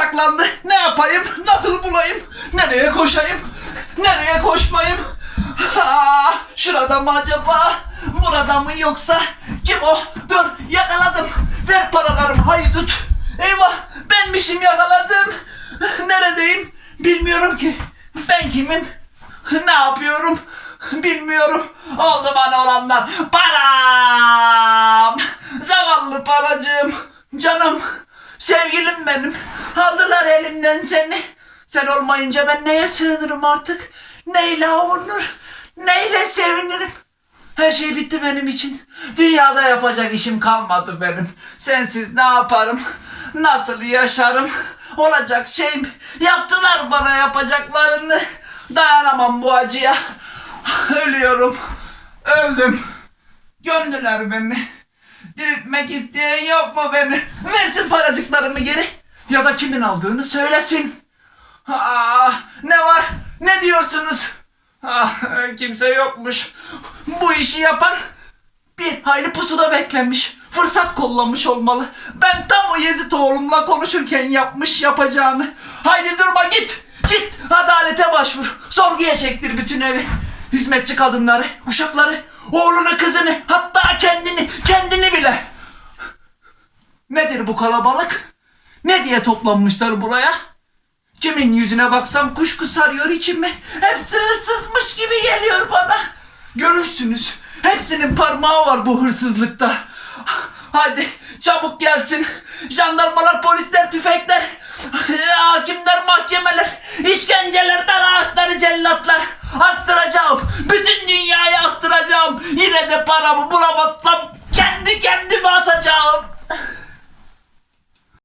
tıkandı. Ne yapayım? Nasıl bulayım? Nereye koşayım? Nereye koşmayayım? Aa, şurada mı acaba? Burada mı yoksa? Kim o? Dur yakaladım. Ver paralarımı haydut. Eyvah benmişim yakaladım. Neredeyim? Bilmiyorum ki. Ben kimim? Ne yapıyorum? Bilmiyorum. Oldu bana olanlar. Param! Zavallı paracığım. Canım. Sevgilim benim. Aldılar elimden seni. Sen olmayınca ben neye sığınırım artık? Neyle avunur? Neyle sevinirim? Her şey bitti benim için. Dünyada yapacak işim kalmadı benim. Sensiz ne yaparım? Nasıl yaşarım? Olacak şey mi? Yaptılar bana yapacaklarını. Dayanamam bu acıya. Ölüyorum. Öldüm. Gömdüler beni. Diriltmek isteyen yok mu beni? Paracıklarımı geri. Ya da kimin aldığını söylesin. Aa, ne var? Ne diyorsunuz? Ah, kimse yokmuş. Bu işi yapan bir hayli pusuda beklenmiş. Fırsat kollamış olmalı. Ben tam o Yezid oğlumla konuşurken yapmış yapacağını. Haydi durma git. Git adalete başvur. Sorguya çektir bütün evi. Hizmetçi kadınları, uşakları, oğlunu kızını hatta kendini. Nedir bu kalabalık? Ne diye toplanmışlar buraya? Kimin yüzüne baksam kuşku sarıyor içimi. Hepsi hırsızmış gibi geliyor bana. Görürsünüz. Hepsinin parmağı var bu hırsızlıkta. Hadi çabuk gelsin. Jandarmalar, polisler, tüfekler. Hakimler, mahkemeler, işkenceler, ağaçları, cellatlar. Astıracağım. Bütün dünyayı astıracağım. Yine de paramı bulamazsam kendi kendime asacağım.